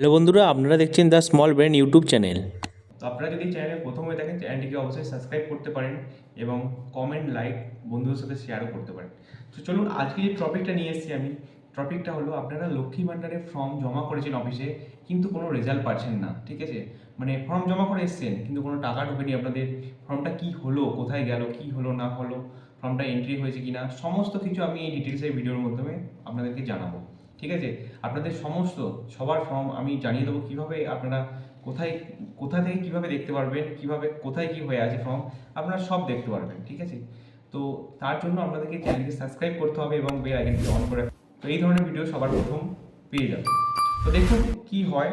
Hello বন্ধুরা, আপনারা দেখছেন the small brain YouTube channel তো আপনারা যদি চ্যানেলে প্রথম হয়ে থাকেন চ্যানেলটিকে অবশ্যই সাবস্ক্রাইব করতে পারেন এবং কমেন্ট লাইক বন্ধুদের সাথে শেয়ারও করতে পারেন। তো চলুন, আজকে যে টপিকটা নিয়ে এসেছি আমি টপিকটা হলো আপনারা লক্ষ্মী ভাণ্ডারের ফর্ম জমা করেছেন অফিসে কিন্তু কোনো রেজাল্ট পাচ্ছেন না, ঠিক আছে? মানে ফর্ম জমা করে এসেছেন, কিন্তু কোনো টাকা ঢোকেনি আপনাদের। ফর্মটা কি হলো, কোথায় গেল, কি হলো, না হলো ফর্মটা এন্ট্রি হয়েছে কি না সমস্ত কিছু আমি এই ডিটেলসের ভিডিওর মাধ্যমে আপনাদেরকে জানাব। ঠিক আছে? আপনাদের সমস্ত, সবার ফর্ম আমি জানিয়ে দেবো কীভাবে আপনারা কোথায়, কোথা থেকে কীভাবে দেখতে পারবেন, কীভাবে, কোথায় কি হয়ে আছে ফর্ম, আপনারা সব দেখতে পারবেন, ঠিক আছে? তো তার জন্য আপনাদেরকে চ্যানেলকে সাবস্ক্রাইব করতে হবে এবং বেল আইকনটি অন করে তো এই ধরনের ভিডিও সবার প্রথম পেয়ে যাবে তো দেখুন কি হয়,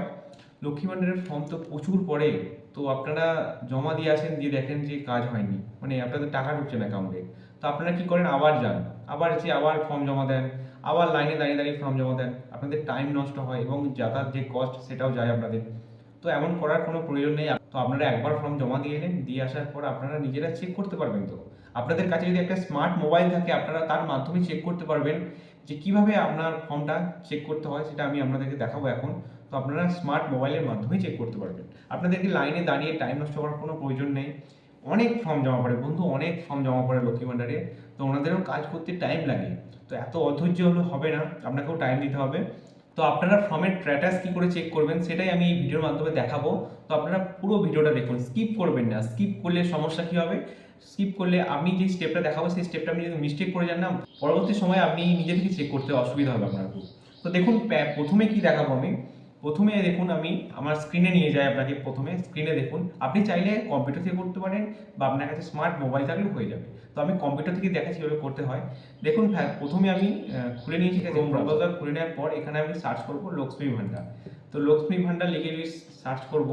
লক্ষ্মী ভাণ্ডারের ফর্ম তো প্রচুর পড়ে, তো আপনারা জমা দিয়ে আসেন, দিয়ে দেখেন যে কাজ হয়নি। মানে আপনাদের টাকা ঢুকছে না অ্যাকাউন্টে তো আপনারা কি করেন, আবার যান, আবার এসে আবার ফর্ম জমা দেন। আবার লাইনে দাঁড়িয়ে দাঁড়িয়ে ফর্ম জমা দেন। আপনাদের টাইম নষ্ট হয় এবং যাতায়াত যে কস্ট সেটাও যায় আপনাদের। তো এমন করার কোনো প্রয়োজন নেই। তো আপনারা একবার ফর্ম জমা দিয়ে এলেন, দিয়ে আসার পর আপনারা নিজেরা চেক করতে পারবেন তো। আপনাদের কাছে যদি একটা স্মার্ট মোবাইল থাকে, আপনারা তার মাধ্যমে চেক করতে পারবেন যে কীভাবে আপনার ফর্মটা চেক করতে হয় সেটা আমি আপনাদেরকে দেখাবো এখন। তো আপনারা স্মার্ট মোবাইলের মাধ্যমেই চেক করতে পারবেন। আপনাদেরকে লাইনে দাঁড়িয়ে টাইম নষ্ট করার কোনো প্রয়োজন নেই। অনেক ফর্ম জমা পড়ে, বন্ধু, অনেক ফর্ম জমা পড়ে লক্ষ্মী ভাণ্ডারে তো ওনাদেরও কাজ করতে টাইম লাগে। তো এত অধৈর্য হলে হবে না, আপনাকেও টাইম দিতে হবে। তো আপনারা ফর্মের স্ট্যাটাস কি করে চেক করবেন, সেটাই আমি এই ভিডিওর মাধ্যমে দেখাবো। তো আপনারা পুরো ভিডিওটা দেখুন স্কিপ করবেন না। স্কিপ করলে সমস্যা কি হবে? স্কিপ করলে আমি যে স্টেপটা দেখাবো, সেই স্টেপটা আপনি যদি মিস্টেক করে যান না, পরবর্তী সময় আপনি নিজে থেকে চেক করতে অসুবিধা হবে আপনার তো দেখুন প্রথমে কি দেখাবো আমি? প্রথমে দেখুন আমি আমার স্ক্রিনে নিয়ে যাই আপনাকে প্রথমে স্ক্রিনে দেখুন। আপনি চাইলে কম্পিউটার থেকে করতে পারেন বা আপনার কাছে স্মার্ট মোবাইল থাকলেও হয়ে যাবে। তো আমি কম্পিউটার থেকে দেখাচ্ছি কীভাবে করতে হয়। দেখুন হ্যাঁ, প্রথমে আমি খুলে নিয়েছি ক্রোম ব্রাউজার খুলে নেওয়ার পর এখানে আমি সার্চ করব লক্ষ্মী ভান্ডার তো লক্ষ্মী ভান্ডার লিখে যদি সার্চ করব।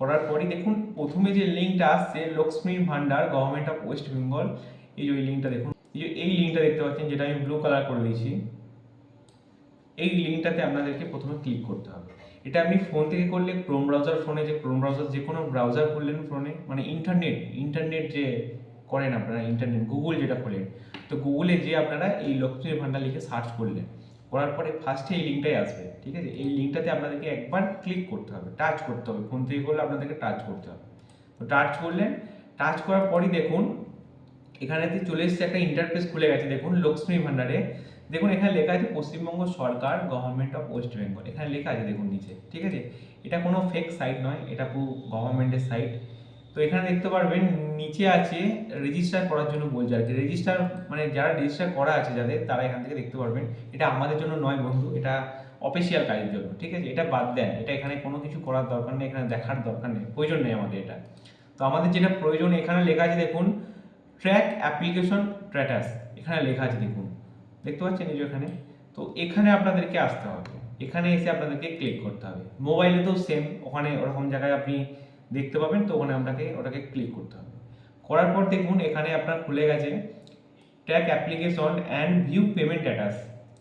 করার পরই দেখুন প্রথমে যে লিঙ্কটা আসছে Lakshmi Bhandar government of West Bengal এই যে ওই লিঙ্কটা দেখুন। এই যে এই লিঙ্কটা দেখতে পাচ্ছেন যেটা আমি ব্লু কালার করে দিয়েছি। এই লিঙ্কটাতে আপনাদেরকে প্রথমে ক্লিক করতে হবে। এটা আপনি ফোন থেকে করলে ক্রোম ব্রাউজার ফোনে যে ক্রোম ব্রাউজার, যে কোনো ব্রাউজার করলেন ফোনে মানে ইন্টারনেট ইন্টারনেট যে করেন আপনারা, ইন্টারনেট, গুগল যেটা খোলেন, তো গুগলে যে আপনারা এই লক্ষ্মী ভান্ডার লিখে সার্চ করলেন, করার পরে ফার্স্টে এই লিঙ্কটাই আসবে, ঠিক আছে? এই লিঙ্কটাতে আপনাদেরকে একবার ক্লিক করতে হবে টাচ করতে হবে, ফোন থেকে করলে আপনাদেরকে টাচ করতে হবে। তো টাচ করলেন টাচ করার পরই দেখুন, এখানেতে চলে এসেছে একটা ইন্টারফেস খুলে গেছে, দেখুন লক্ষ্মী ভান্ডারে দেখুন, এখানে লেখা আছে পশ্চিমবঙ্গ সরকার গভর্নমেন্ট অফ ওয়েস্ট বেঙ্গল এখানে লেখা আছে, দেখুন নিচে, ঠিক আছে? এটা কোনো ফেক সাইট নয়, এটা পুরো গভর্নমেন্টের সাইট তো এখানে দেখতে পারবেন, নিচে আছে রেজিস্টার করার জন্য বলছে আর কি। রেজিস্টার মানে যারা রেজিস্টার করা আছে যাদের, তারা এখান থেকে দেখতে পারবেন। এটা আমাদের জন্য নয় বন্ধু, এটা অফিসিয়াল কাজের জন্য, ঠিক আছে? এটা বাদ দেন, এটা এখানে কোনো কিছু করার দরকার নেই, এখানে দেখার দরকার নেই, প্রয়োজন নেই আমাদের এটা। তো আমাদের যেটা প্রয়োজন, এখানে লেখা আছে, দেখুন ট্র্যাক অ্যাপ্লিকেশন স্ট্যাটাস এখানে লেখা আছে, দেখুন। দেখতে পাচ্ছেন এই যে এখানে? তো এখানে আপনাদেরকে আসতে হবে। এখানে এসে আপনাদেরকে ক্লিক করতে হবে। মোবাইলে তো সেম ওখানে ওরকম জায়গায় আপনি দেখতে পাবেন, তো ওখানে আপনাকে ওটাকে ক্লিক করতে হবে। করার পর দেখুন, এখানে আপনার খুলে গেছে track application and view payment status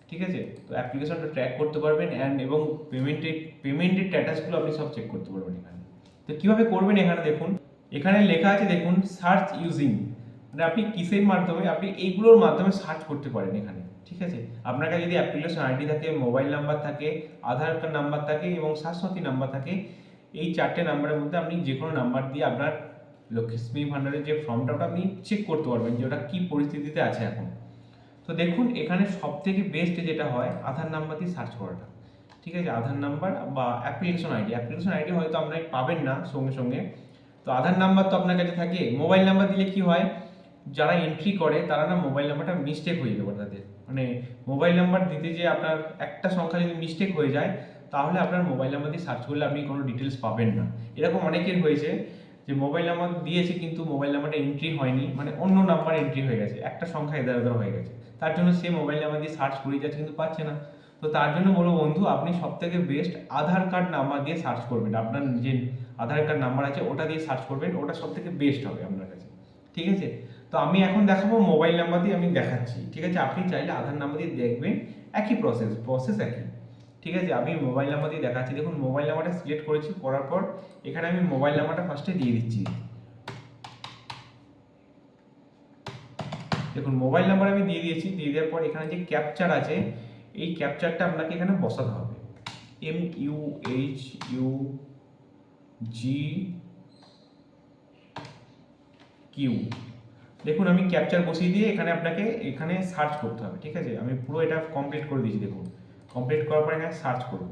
ঠিক আছে? তো অ্যাপ্লিকেশনটা ট্র্যাক করতে পারবেন অ্যান্ড এবং পেমেন্টের পেমেন্টের স্ট্যাটাসগুলো আপনি সব চেক করতে পারবেন এখানে। তো কীভাবে করবেন এখানে দেখুন? এখানে লেখা আছে দেখুন সার্চ ইউজিং মানে আপনি কিসের মাধ্যমে, আপনি এইগুলোর মাধ্যমে সার্চ করতে পারেন এখানে। ঠিক আছে? আপনার কাছে যদি অ্যাপ্লিকেশন আইডি থাকে মোবাইল নাম্বার থাকে আধার কার্ড নাম্বার থাকে এবং স্বাস্থ্যসাথী নাম্বার থাকে, এই চারটে নাম্বারের মধ্যে আপনি যে কোনো নাম্বার দিয়ে আপনার লক্ষ্মী ভাণ্ডারের যে ফর্মটা ওটা আপনি চেক করতে পারবেন যে ওটা কী পরিস্থিতিতে আছে এখন। তো দেখুন, এখানে সব থেকে বেস্ট যেটা হয় আধার নাম্বার দিয়ে সার্চ করাটা। ঠিক আছে? আধার নাম্বার বা অ্যাপ্লিকেশন আইডি অ্যাপ্লিকেশন আইডি হয়তো আপনার পাবেন না সঙ্গে সঙ্গে। তো আধার নাম্বার তো আপনার কাছে থাকে। মোবাইল নাম্বার দিলে কি হয়? যারা এন্ট্রি করে, তারা না মোবাইল নাম্বারটা মিস্টেক হয়ে যাবে তাদের। মানে মোবাইল নাম্বার দিতে যে আপনার একটা সংখ্যা যদি মিস্টেক হয়ে যায়, তাহলে আপনার মোবাইল নাম্বার দিয়ে সার্চ করলে আপনি কোনো ডিটেলস পাবেন না। এরকম অনেকের হয়েছে যে মোবাইল নাম্বার দিয়েছে কিন্তু মোবাইল নাম্বারটা এন্ট্রি হয়নি মানে অন্য নাম্বার এন্ট্রি হয়ে গেছে, একটা সংখ্যা এদার এদার হয়ে গেছে। তার জন্য সে মোবাইল নাম্বার দিয়ে সার্চ করে যাচ্ছে কিন্তু পাচ্ছে না। তো তার জন্য বলব বন্ধু, আপনি সব থেকে বেস্ট আধার কার্ড নাম্বার দিয়ে সার্চ করবেন। আপনার যে আধার কার্ড নাম্বার আছে, ওটা দিয়ে সার্চ করবেন, ওটা সব থেকে বেস্ট হবে আপনার কাছে। ঠিক আছে? তো আমি এখন দেখাবো মোবাইল নাম্বার দিয়ে আমি দেখাচ্ছি, ঠিক আছে? আপনি চাইলে আধার নাম্বার দিয়ে দেখবেন, একই প্রসেস প্রসেস একই। ঠিক আছে? আমি মোবাইল নাম্বার দিয়ে দেখাচ্ছি। দেখুন মোবাইল নাম্বারটা সিলেক্ট করেছি, করার পর এখানে আমি মোবাইল নাম্বারটা ফার্স্টে দিয়ে দিচ্ছি। দেখুন মোবাইল নাম্বার আমি দিয়ে দিয়েছি, দিয়ে দেওয়ার পর এখানে যে ক্যাপচার আছে, এই ক্যাপচারটা আপনাকে এখানে বসাতে হবে। M U H U G Q দেখুন, আমি ক্যাপচার বসিয়ে দিয়ে এখানে আপনাকে, এখানে সার্চ করতে হবে, ঠিক আছে? আমি পুরো এটা কমপ্লিট করে দিয়েছি, দেখুন। কমপ্লিট করার পর এখানে সার্চ করব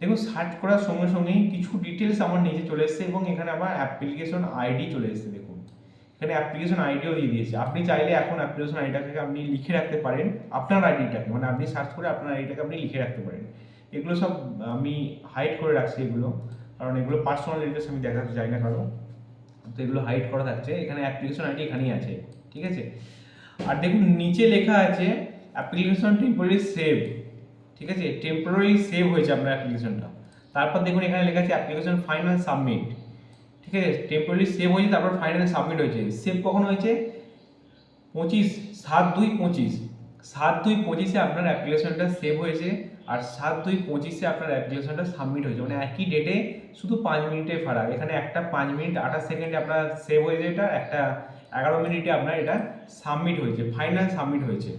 দেখুন সার্চ করার সঙ্গে সঙ্গেই কিছু ডিটেলস আমার নিচে চলে এসেছে এবং এখানে আমার অ্যাপ্লিকেশন আইডি চলে এসেছে, দেখুন। এখানে অ্যাপ্লিকেশন আইডিও দিয়ে দিয়েছে। আপনি চাইলে এখন অ্যাপ্লিকেশন আইডিটাকে আপনি লিখে রাখতে পারেন, আপনার আইডিটাকে মানে আপনি সার্চ করে আপনার আইডিটাকে আপনি লিখে রাখতে পারেন। এগুলো সব আমি হাইড করে রাখছি এগুলো। কারণ এগুলো পার্সোনাল ডিটেলস আমি দেখাতে চাই না কারণ তো এগুলো হাইড করা থাকছে। এখানে অ্যাপ্লিকেশন আইডি এখানেই আছে, ঠিক আছে? আর দেখুন, নিচে লেখা আছে অ্যাপ্লিকেশন টেম্পোরারি সেভ ঠিক আছে? টেম্পোরারি সেভ হয়েছে আপনার অ্যাপ্লিকেশনটা তারপর দেখুন, এখানে লেখা আছে অ্যাপ্লিকেশন ফাইনাল সাবমিট ঠিক আছে? টেম্পোরারি সেভ হয়েছে, তারপর ফাইনাল সাবমিট হয়েছে। সেভ কখন হয়েছে? পঁচিশ, সাত দুই পঁচিশ। সাত দুই পঁচিশে আপনার অ্যাপ্লিকেশনটা সেভ হয়েছে, আর সাত দুই পঁচিশে আপনার অ্যাপ্লিকেশনটা সাবমিট হয়েছে। মানে একই ডেটে শুধু পাঁচ মিনিটে ফারাক এখানে একটা পাঁচ মিনিট, আঠাশ সেকেন্ডে আপনার সেভ হয়েছে এটা, একটা এগারো মিনিটে আপনার এটা সাবমিট হয়েছে ফাইনাল সাবমিট হয়েছে।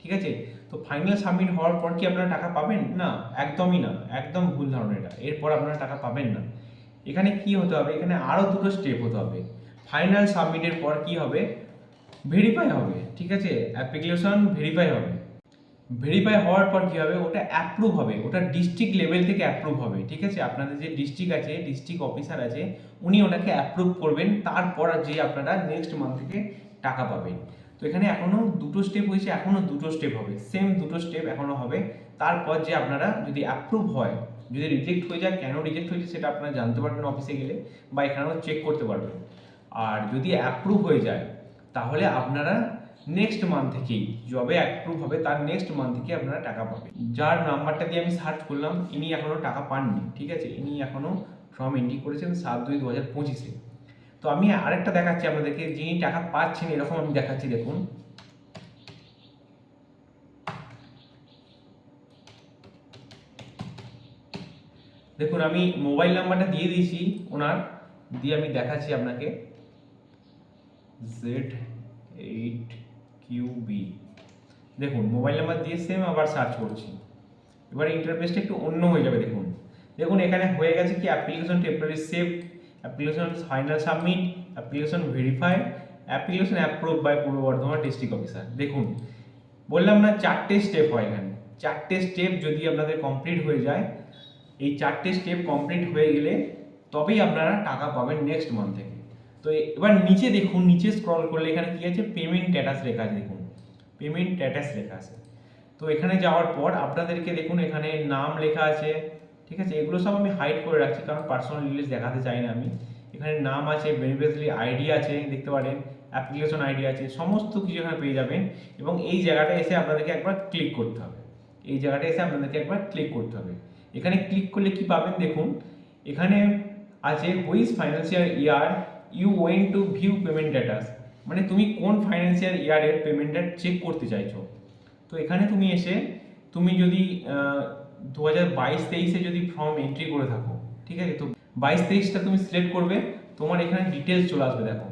ঠিক আছে? তো ফাইনাল সাবমিট হওয়ার পর কি আপনারা টাকা পাবেন? না, একদমই না, একদম ভুল ধারণা এটা। এরপর আপনারা টাকা পাবেন না। এখানে কি হতে হবে? এখানে আরও দুটো স্টেপ হতে হবে। ফাইনাল সাবমিটের পর কি হবে? ভেরিফাই হবে। ঠিক আছে? অ্যাপ্লিকেশন ভেরিফাই হবে। ভেরিফাই হওয়ার পর কী হবে? ওটা অ্যাপ্রুভ হবে। ওটা ডিস্ট্রিক্ট লেভেল থেকে অ্যাপ্রুভ হবে। ঠিক আছে? আপনাদের যে ডিস্ট্রিক্ট আছে ডিস্ট্রিক্ট অফিসার আছে, উনি ওটাকে অ্যাপ্রুভ করবেন। তারপর যে আপনারা নেক্সট মান্থ থেকে টাকা পাবেন। তো এখানে এখনও দুটো স্টেপ হয়েছে এখনও দুটো স্টেপ হবে। সেম দুটো স্টেপ এখনও হবে। তারপর যে আপনারা যদি অ্যাপ্রুভ হয়, যদি রিজেক্ট হয়ে যায়, কেন রিজেক্ট হয়েছে সেটা আপনারা জানতে পারবেন অফিসে গেলে বা এখানেও চেক করতে পারবেন। আর যদি অ্যাপ্রুভ হয়ে যায়, তাহলে আপনারা নেক্সট মান্থ থেকেই জবে অ্যাপ্রুভ হবে, তার নেক্সট মান্থ থেকে আপনারা টাকা পাবেন। যার নাম্বারটা দিয়ে আমি সার্চ করলাম, ইনি এখনও টাকা পাননি, ঠিক আছে? ইনি এখনও ফর্ম এন্ট্রি করেছেন সাত দুই দু হাজার পঁচিশে। তো আমি আরেকটা দেখাচ্ছি আপনাদেরকে, যিনি টাকা পাচ্ছেন এরকম আমি দেখাচ্ছি, দেখুন। দেখুন, আমি মোবাইল নাম্বারটা দিয়ে দিয়েছি ওনার, দিয়ে আমি দেখাচ্ছি আপনাকে। জেড এইট কিউ বি দেখুন মোবাইল নাম্বার দিয়ে সেম আবার সার্চ করছি। এবার ইন্টারফেসটা একটু অন্য হয়ে যাবে, দেখুন। দেখুন, এখানে হয়ে গেছে কি application temporary save application final submit application verify application approve by Purba Bardhaman district officer দেখুন, বললাম না চারটে স্টেপ হয় এখানে। চারটে স্টেপ যদি আপনাদের কমপ্লিট হয়ে যায়, এই চারটে স্টেপ কমপ্লিট হয়ে গেলে তবেই আপনারা টাকা পাবেন নেক্সট মান্থ থেকে। তো এবার নিচে দেখুন, নিচে স্ক্রল করলে এখানে কি আছে? পেমেন্ট স্ট্যাটাস লেখা আছে, দেখুন। পেমেন্ট স্ট্যাটাস লেখা আছে। তো এখানে যাওয়ার পর আপনাদেরকে দেখুন, এখানে নাম লেখা আছে, ঠিক আছে? এগুলো সব আমি হাইড করে রাখছি, কারণ পার্সোনাল ডিটেলস দেখাতে চাই না আমি। এখানে নাম আছে বেনিফিশিয়ারি আইডি আছে, দেখতে পারেন অ্যাপ্লিকেশন আইডি আছে, সমস্ত কিছু এখানে পেয়ে যাবেন। এবং এই জায়গাটা এসে আপনাদেরকে একবার ক্লিক করতে হবে। এই জায়গাটা এসে আপনাদেরকে একবার ক্লিক করতে হবে। এখানে ক্লিক করলে কি পাবেন, দেখুন, এখানে আছে which financial year you want to view payment status মানে তুমি কোন ফাইন্যান্সিয়াল ইয়ারের পেমেন্টটা চেক করতে চাইছো? তো এখানে তুমি এসে, তুমি যদি দু হাজার বাইশ তেইশে যদি ফর্ম এন্ট্রি করে থাকো, ঠিক আছে? তো বাইশ তেইশটা তুমি সিলেক্ট করবে, তোমার এখানে ডিটেলস চলে আসবে, দেখো।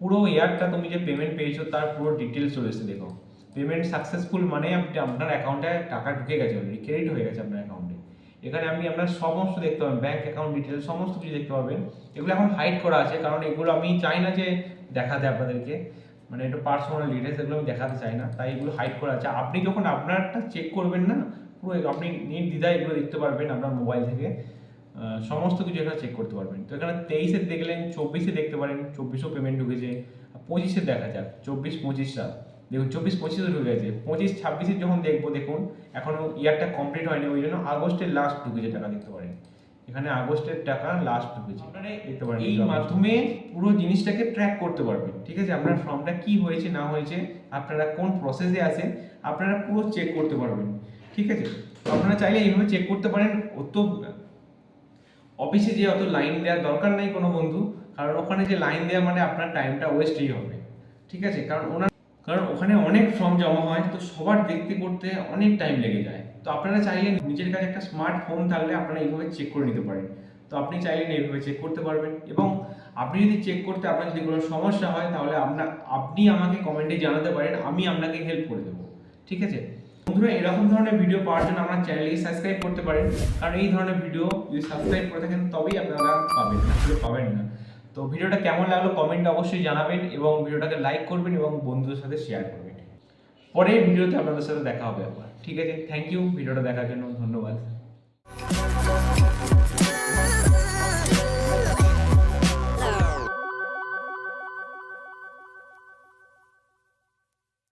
পুরো ইয়ারটা তুমি যে পেমেন্ট পেয়েছ, তার পুরো ডিটেলস চলে এসেছে, দেখো। পেমেন্ট সাকসেসফুল মানে আপনার অ্যাকাউন্টে টাকা ঢুকে গেছে অলরেডি ক্রেডিট হয়ে গেছে আপনার অ্যাকাউন্টে এখানে আপনি আপনার সমস্ত দেখতে পাবেন ব্যাঙ্ক অ্যাকাউন্ট ডিটেলস সমস্ত কিছু দেখতে পাবেন। এগুলো এখন হাইড করা আছে, কারণ এগুলো আমি চাই না যে দেখাতে আপনাদেরকে। মানে একটু পার্সোনাল ডিটেলস এগুলো আমি দেখাতে চাই না, তাই এগুলো হাইড করা আছে। আপনি যখন আপনারটা চেক করবেন না, পুরো আপনি নির্দ্বিধায় এগুলো দেখতে পারবেন আপনার মোবাইল থেকে। সমস্ত কিছু এখানে চেক করতে পারবেন। তো এখানে তেইশে দেখলেন, চব্বিশে দেখতে পারেন, চব্বিশেও পেমেন্ট ঢুকেছে পঁচিশে দেখা যাক, চব্বিশ, পঁচিশটা। দেখুন চব্বিশ পঁচিশে ঢুকে গেছে। পঁচিশ ছাব্বিশে যখন দেখব দেখুন এখনও ইয়ারটা কমপ্লিট হয়নি। ওই জন্য আগস্টের লাস্ট ঢুকেছে টাকা দেখতে পারেন। এখানে আগস্টের টাকা লাস্ট ঢুকেছে। আপনারা দেখতে পারেন এই মাধ্যমে পুরো জিনিসটাকে ট্র্যাক করতে পারবেন ঠিক আছে? আপনার ফর্মটা কি হয়েছে না হয়েছে আপনারা কোন প্রসেসে আছে আপনারা পুরো চেক করতে পারবেন ঠিক আছে? আপনারা চাইলে এইভাবে চেক করতে পারেন। অত অফিসে যে অত লাইন দেওয়ার দরকার নেই কোনো বন্ধু কারণ ওখানে যে লাইন দেওয়া মানে আপনার টাইমটা ওয়েস্টই হবে ঠিক আছে? কারণ ওনার কারণ ওখানে অনেক ফর্ম জমা হয়, তো সবার দেখতে করতে অনেক টাইম লেগে যায়। তো আপনারা চাইলে নিজের কাছে একটা স্মার্টফোন থাকলে আপনারা এইভাবে চেক করে নিতে পারেন। তো আপনি চাইলে এইভাবে চেক করতে পারবেন এবং আপনি যদি চেক করতে আপনার যদি কোনো সমস্যা হয়, তাহলে আপনার আপনি আমাকে কমেন্টে জানাতে পারেন, আমি আপনাকে হেল্প করে দেবো। ঠিক আছে? বন্ধুরা, এরকম ধরনের ভিডিও পাওয়ার জন্য আমার চ্যানেলকে সাবস্ক্রাইব করতে পারেন। কারণ এই ধরনের ভিডিও যদি সাবস্ক্রাইব করে থাকেন, তবেই আপনারা পাবেন। পাবেন না। তো ভিডিওটা কেমন লাগল কমেন্টে অবশ্যই জানাবেন এবং ভিডিওটাকে লাইক করবেন এবং বন্ধুদের সাথে শেয়ার করবেন। পরে ভিডিওতে আপনাদের সাথে দেখা হবে আবার। ঠিক আছে থ্যাংক ইউ ভিডিওটা দেখার জন্য ধন্যবাদ।